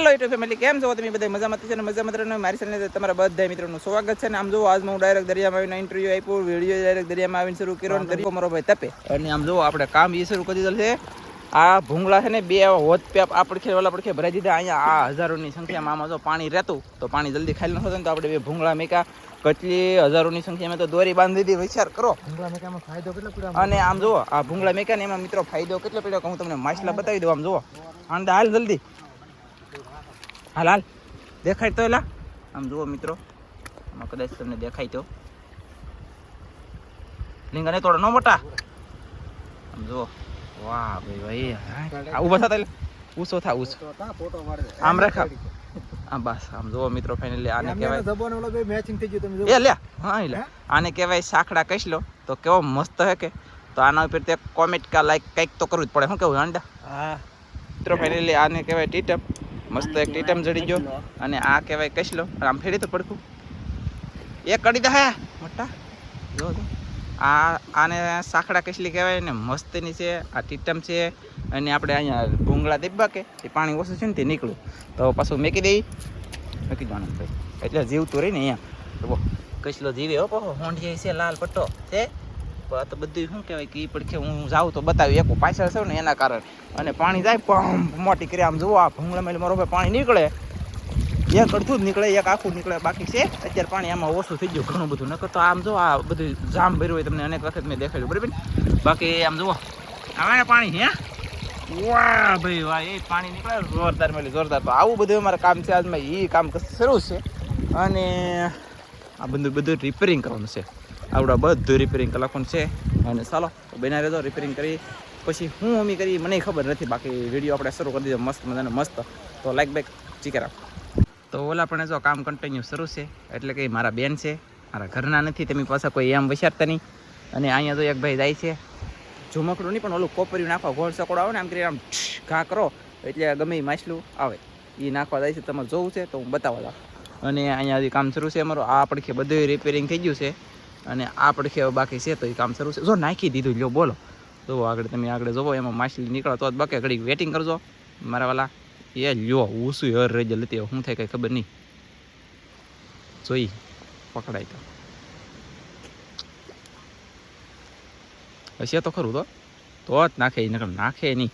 Hello YouTube family કેમ છો? તમે બધા મજામાં છે ને? મજામાં રહો મારી સાથે તમારા બધા મિત્રોનું સ્વાગત છે ને આમ જુઓ આજમાં હું ડાયરેક્ટ દરિયામાં આવીને ઇન્ટરવ્યુ આપ્યો વીડિયો ડાયરેક્ટ દરિયામાં આવીને શરૂ કર્યો અને દરિયો મારો ભાઈ તપે. અને આમ જુઓ આપણે કામ એ શરૂ કરી દીધેલ છે. આ ભૂંગળા છે ને બે હોત પેપ આ પડખે વાલા પડખે ભરાઈ દીધા. અહીંયા આ હજારોની સંખ્યામાં આમાં જો પાણી રહેતું તો પાણી જલ્દી ખાલી ન થતું તો આપણે બે ભૂંગળા મેકા કચલી હજારોની સંખ્યામાં તો દોરી બાંધી દીધી વિચાર કરો. ફાયદો કેટલો અને આમ જુઓ આ ભૂંગળા મેકા ને એમાં મિત્રો ફાયદો કેટલો પડ્યો હું તમને માછલા બતાવી દઉં આમ જુઓ. આંદા હાલ જલ્દી. હાલ હાલ. દેખાય તો એલા? આમ જુઓ મિત્રો. આમાં કદાચ તમને દેખાય તો. લીંગા ને થોડો ન મોટા? આમ જુઓ. વાહ ભાઈ ભાઈ. આ ઊભા થતા એટલે ઊંચો થા ઊંચો. આમ રાખા બસ આમ જુઓ મિત્રો ફાઇનલી આને કહેવાય. જબોને ઓલો બે મેચિંગ થઈ ગયું તમે એ જો લે હા? એ આને કહેવાય સાખડા કસલો. તો કેવો મસ્ત હે કે. તો આના ઉપર તે કોમેન્ટ કા લાઈક કંઈક તો કરવું જ પડે. શું કેવું અંડા હા. મિત્રો ફાઇનલી આને કહેવાય ટીટમ મસ્ત એક ટીટમ જડી ગયો. અને આ કહેવાય કસલો. આમ ફેરી તો પડખું. એ કડી દે મોટા. જો આ, આને સાખડા કસલી કહેવાય ને, મસ્તની છે, આ ટીટમ છે. અને આપણે અહીંયા ભૂંગળા દીબા કે એ પાણી ઓછું છે ને તે નીકળ્યું. તો પાછું મેકી દઈ. મેકી દેવાનું ભાઈ. એટલે જીવતું રહી ને અહીંયા. તો કસલો જીવે હો પહો હોંઢિયા છે, લાલ પટ્ટો. છે? આ તો બધું શું કહેવાય કે એ પડખે હું જાઉં તો બતાવી એકું પાછળ છે ને એના કારણે. અને પાણી જાય પંપ મોટી કરી આમ જુઓ, આ ભૂંગળામાં મારો ભાઈ પાણી નીકળે. એક અડધું જ નીકળે, એક આખું નીકળે, બાકી છે, અત્યારે પાણી આમાં ઓછું થઈ ગયું ઘણું બધું. નકર તો આમ જો આ બધું જામ ભર્યું હોય તમને અનેક વખત મેં દેખાડ્યું, બરાબર બાકી આમ જુઓ, આવે પાણી હે? વાહ ભાઈ, વાહ, એ પાણી નીકળે, જોરદાર મળી જોરદાર. તો આવું બધું અમારે કામ છે, આજમાં એ કામ શરૂ છે. અને આ બધું બધું રિપેરિંગ કરવાનું છે. આવડા બધું રિપેરિંગ કલાકોન છે. અને ચાલો બના રહેજો રિપેરિંગ કરી. પછી હું અમી કરી, મને ખબર નથી. બાકી વીડિયો આપણે શરૂ કરી દીધો, મસ્ત મજાને, મસ્ત. તો લાઈક બેક ચીકે તો ઓલા પણ જો કામ કન્ટિન્યુ શરૂ છે, એટલે કે મારા બેન છે. મારા ઘરના નથી, તેમની પાછા કોઈ એમ વિચારતા નહીં. અને અહીંયા તો એક ભાઈ જાય છે. ઝુમકડું નહીં, પણ ઓલું કોપર્યું નાખવા, ગોળ સકોડો આવે ને, આમ કરી આમ ઘા કરો. એટલે ગમે એ માછલું આવે. એ નાખવા જાય છે, તમારે જોવું છે, તો હું બતાવવા જાઉં. અને અહીંયા કામ શરૂ છે અમારું. આ પડખે બધું રિપેરિંગ થઈ ગયું છે. અને આ પડખે બાકી છે તો એ કામ શરૂ છે. જો નાખી દીધું, લ્યો, બોલો. જુઓ આગળ તમે આગળ જોવો એમાં માછલી નીકળો તો જ બાકી. ઘડીક વેટિંગ કરજો, મારા વાલા. એ લ્યો ઊસું હર રહી જાય લેતી શું થાય કંઈ ખબર નહીં. જોઈ, પકડાય તો. હશે તો ખરું તો. તો જ નાખે, નકર નાખે નહીં.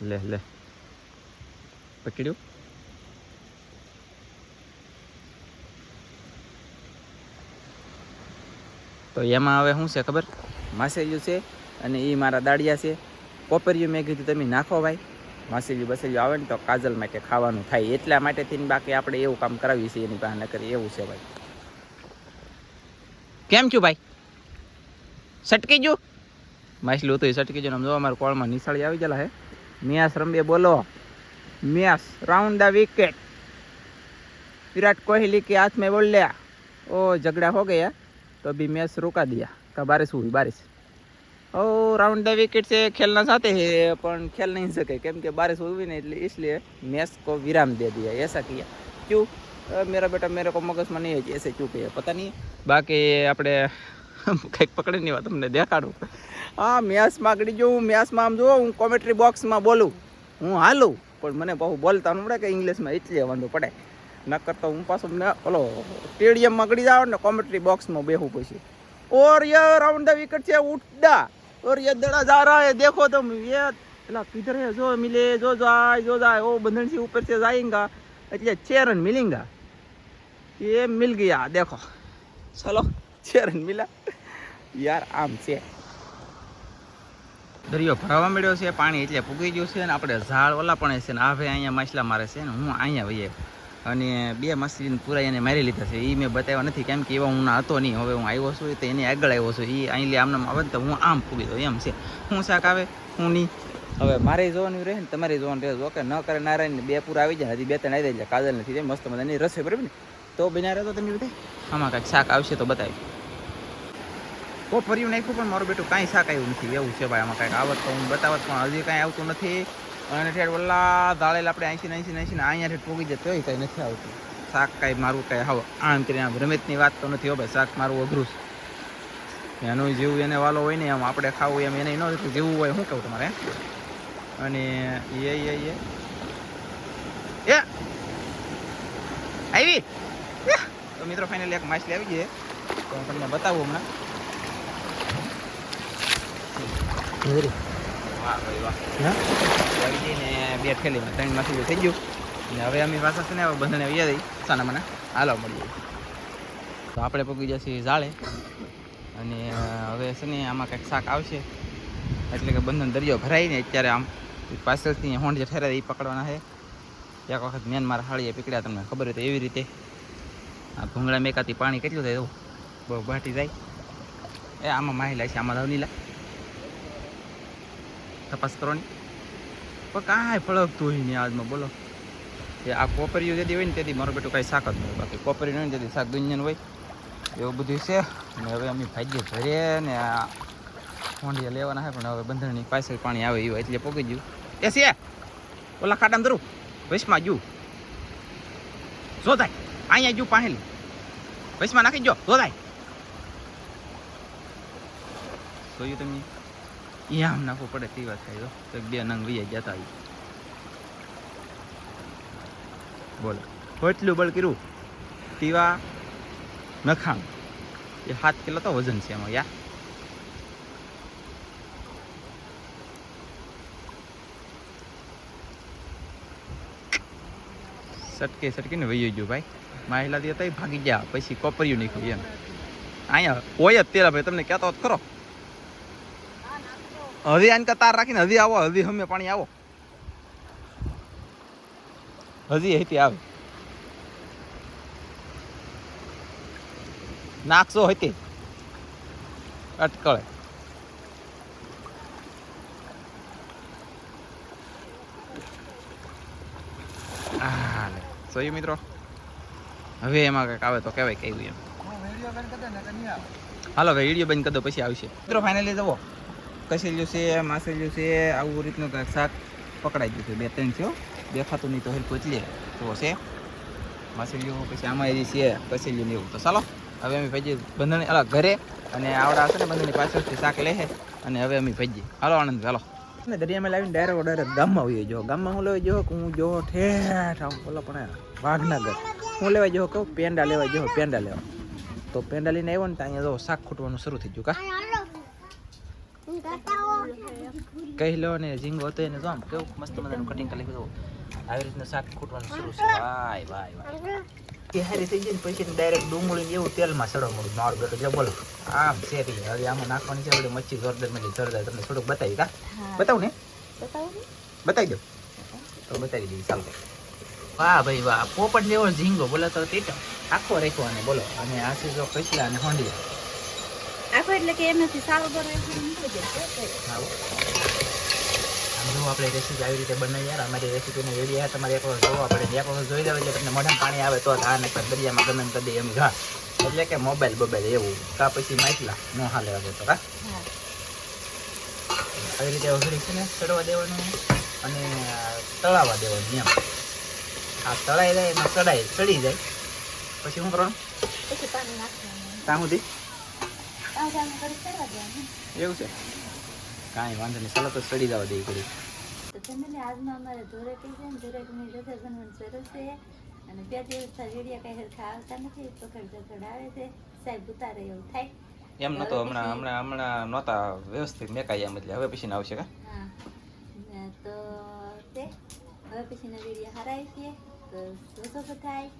લે લે. પકડ્યું? તો એમાં હવે શું છે ખબર? માસેલ્યું છે અને એ મારા દાડિયા છે. કોપરિયું મેં કીધું તમે નાખો ભાઈ. માસેલ્યું બસેલ્યું આવે ને તો કાજલ માટે ખાવાનું થાય. એટલા માટે થઈને બાકી આપણે એવું કામ કરાવીએ છીએ એની પાસે કરી એવું છે ભાઈ. કેમ છું ભાઈ? સટકી ગયું? માછલું હતું એ સટકી ગયું આમ જો અમારા કોળમાં નિશાળી આવી ગયેલા હે. મેસ રમબે બોલો. મેસ round the wicket Virat Kohli કે હાથ મેં બોલ્યા. ઓ ઝઘડા હો ગયા. तो अभी मैच रुका दिया का बारिश हुई बारिश ओ राउंड द विकेट से खेलना चाहते हैं पर खेल नहीं सके केम के बारिश हुई नहीं इसलिए इसलिए मैच को विराम दे दिया ऐसा किया क्यों अ, मेरा बेटा मेरे को मगज में नहीं है कि ऐसे क्यों किया पता नहीं બાકી આપણે કંઈક પકડી નહીં તમને દેખાડું હા મેચમાં આગળ જો હું મેચમાં આમ જો હું કોમેન્ટ્રી બોક્સમાં બોલું હું હાલું પણ મને બહુ બોલતા ન પડે કે ઇંગ્લિશમાં એટલે વાંધો પડે નકર તો હું પાછો મેં ઓલો સ્ટેડિયમમાં આગળ જાવ ને કોમેન્ટ્રી બોક્સમાં બેહું પછી और ये राउंड द विकेट से उठा और ये दड़ा जा रहा है देखो तुम ये अला किधर है जो मिले जो जाए जो जाए वो बंधन से ऊपर से जाएगा એટલે छह रन मिलेगा ये मिल गया देखो चलो छह रन मिला યાર આમ છે દરિયો ભરાવા મળ્યો છે પાણી એટલે પૂગી ગયું છે ને આપણે ઝાડ ઓલા પણ છે ને આ ભાઈ અહીંયા માછલા મારે છે ને હું અહીંયા વઈએ અને બે માછલીને પૂરા એને મારી લીધા છે. એ મેં બતાવ્યા નથી, કેમ કે એવા હું હતો નહીં. હવે હું આવ્યો છું તો એને આગળ આવ્યો છું. એ અહીં આમ નામ આવે ને તો હું આમ ફૂગી દઉં, એમ છે. હું શાક આવે, હું નહીં. હવે મારે જોવાનું રહે ને, તમારે જોવાનું રહે. ઓકે ન કરે નારાયણ બે પૂરા આવી જાય, હજી બે ત્રણ આવી જાય, કાજલ નથી મસ્ત મજાની રસોઈ બરાબર ને? તો બિના રહેતો તમે બધા? આમાં કાંઈક શાક આવશે તો બતાવી. કોપરિયું નાખ્યું પણ મારું બેટું કાંઈ શાક આવ્યું નથી. એવું છે ભાઈ, આમાં કાંઈક આવત તો હું બતાવત, પણ હજી કાંઈ આવતું નથી. અને ઠેર ઓલા ધાળેલ આપણે આંસી નાંસી નાંસી અહીંયા ઠેર પોગી જતો હોય કંઈ નથી આવતું. શાક કાંઈ મારું કાંઈ હાવ, આમ કરીને આમ રમેતની વાત તો નથી હો ભાઈ, શાક મારું અઘરું છે. એનું જેવું એને વાલો હોય ને એમ આપણે ખાવું એમ એને ન જેવું હોય શું કહું તમારે અને એ એ એ આવી! તો મિત્રો ફાઇનલી એક માછલી આવી ગઈ તો હું તમને બતાવું હમણાં. ને બે માછલી થઈ ગયું. ને હવે અમે પાછા છે ને હવે બંધને વ્યા દઈ સાના મને હાલો મળીએ. તો આપણે પગી જશે ઝાડે. અને હવે છે ને આમાં કંઈક શાક આવશે. એટલે કે બંધન દરિયો ભરાય ને અત્યારે આમ. પાછળથી હોંડ જે ઠેરા એ પકડવાના છે. એક વખત મેન મારા હાળીએ પીકડ્યા, તમને ખબર હોય તો એવી રીતે. આ ભૂંગળા મેકાતી પાણી કેટલું થાય એવું? બહુ બાટી જાય. એ, આમાં માહિલા છે આમાં રવનીલા તપાસ કરવાની. પણ કાંઈ ફળકતું હોય નહીં આજમાં, બોલો. એ આ કોપરીઓ જેથી હોય ને તેથી મારું બેટું કાંઈ શાક જ નહીં બાકી કોપરી નહીં તેથી શાક દુનિયાનું હોય. એવું બધું છે. અને હવે અમે ભાગ્ય ભરે ને આ હોંડિયા લેવાના છે, પણ હવે બંધણની પાછળ પાણી આવે એવું એટલે પોગી ગયું. એ છે. ઓલા ખાડામાં ધરું. વૈશમાં જુ. જો થાય. અહીંયા જુ પાણી. વૈશમાં નાખી જો. જો થાય. જોયું તમે એ આમ નાખવું પડે તેવા થાય તો બે નંગ વૈયા જતા હોય બોલો. એટલું બળ કર્યું? તીવા નખાણ. એ સાત કિલો તો વજન છે એમાં, યા? સટકે સટકીને વહી ગયું ભાઈ. માહિલા દી હતા ભાગી ગયા, પછી કોપરિયું નીકળ્યું એમ. અહીંયા હોય જ તેરા ભાઈ, તમને કહેતો હોત ખરો. હજી આને તાર રાખીને હજી આવો હજી હમે પાણી આવો. હજી હતી આવે. નાખશો હતી અટકળે. લે. મિત્રો? હવે એમાં કંઈક આવે તો કહેવાય કેવું એમ. હાલો ભાઈ વીડિયો બંધ કરી દો પછી આવશે. મિત્રો ફાઇનલી જવો કસેલ્યું છે માસેલ્યું છે આવું રીતનું કાંઈક શાક પકડાઈ ગયું છે. બે ત્રણ થયો દેખાતું નહીં તો હેલ પહોંચીએ તો છે. માસેલ્યું પછી આમાં એવી છે કસેલ્યું એવું. તો ચાલો, હવે અમે ભાઈ બંધણી અલા, ઘરે અને આવડા હશે ને બંધણી પાછળથી શાક લે અને હવે અમે ભાઈ હાલો આનંદ ચાલો ને દરિયામાં લાવીને ડાયરેક્ટ ડાયરેક્ટ ગામમાં આવીએ જો. ગામમાં હું લેવા જો હું જો ઠેઠ બોલો પણ વાઘનગર. હું લેવા જો કહું પેંડા લેવા જો, પેંડા લેવા. તો પેંડા લઈને આવ્યો ને તો અહીંયા જો શાક ખૂટવાનું શરૂ થઈ ગયું કા. કહી લો ને ઝીંગો હતો એને જો આમ કેવું મસ્ત મજાનું કટિંગ કરી લીધું આવી રીતના શાક ખૂટવાનું શરૂ છે. વાય વાય વાય. હારી થઈ ગઈ ને પછી ડાયરેક્ટ ડુંગળી એવું તેલમાં સડો મળું માર બેટો જો બોલો આમ છે હવે આમાં નાખવાની છે બધી મચ્છી જોરદાર મળી જોરદાર. તમને થોડુંક બતાવી કા બતાવું ને? બતાવી? દો તો બતાવી દઈએ ચાલો વાહ ભાઈ વાહ. પોપટ જેવો ઝીંગો બોલો તો તીટો આખો રેખો અને બોલો. અને આ છે જો કચલા અને હોંડી આખો એટલે કે એનાથી સારો બરો જો આપણે રેસીપી આવી રીતે બનાવી યાર અમારી રેસીપીને વીડિયો તમારે એક વખત જોવા. પડે એક વખત જોઈ લેવા એટલે તમને મોઢામાં પાણી આવે તો આ ને દરિયામાં ગમે કરી દઈએ એમ. ઘા એટલે કે મોબાઈલ બોબાઈલ એવું. કા પછી માઇકલા નો હાલે લેવા તો કા હા. આવી રીતે વઘડી છે ને ચડવા દેવાનું અને તળાવવા દેવાનું એમ. આ તળાઈ જાય એમાં ચડાઈ ચડી જાય. પછી શું કરવાનું? પછી પાણી નાખવાનું. ત્યાં સુધી પાંચ આમ કરી ચડવા દેવાનું એવું છે? કાંઈ વાંધો નહીં ચાલો તો ચડી જવા દે કરી તો ફેમિલી આજમાં અમારે ધોરેટી છે ને ધોરેટીની રસોઈ બનવાનું શરૂ છે. અને બે દિવસથી વીડિયો કઈ હરખા આવતા નથી પકડ જકડ આવે છે. સાહેબ ઉતારે એવું થાય. એમ નતો હમણાં હમણાં હમણાં નહોતા વ્યવસ્થિત મેકાઈ એમ એટલે હવે પછી આવશે કા? હા. ને તો તે હવે પછીના વીડિયો હારાય છીએ તો શું થાય.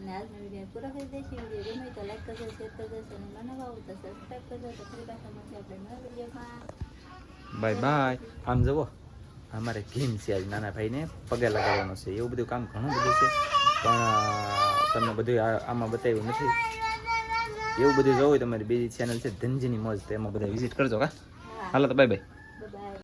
અને આજનો વીડિયો પૂરો કરી દઈશું વીડિયો ગમે તો લાઈક કરજો શેર કરજો અને મને ભાવું તો સબસ્ક્રાઈબ કરજો તો ફરી પાછા મળશે આપણે નવા વિડીયોમાં બાય બાય આમ જુઓ અમારે ઘીમ છે આજ નાના ભાઈને પગે લગાવવાનો છે એવું બધું કામ ઘણું બધું છે પણ તમને બધું આમાં બતાવ્યું નથી એવું બધું જોવું હોય તમારી બીજી ચેનલ છે ધનજીની મોજ તો એમાં બધા વિઝિટ કરજો કા હાલો તો બાય બાય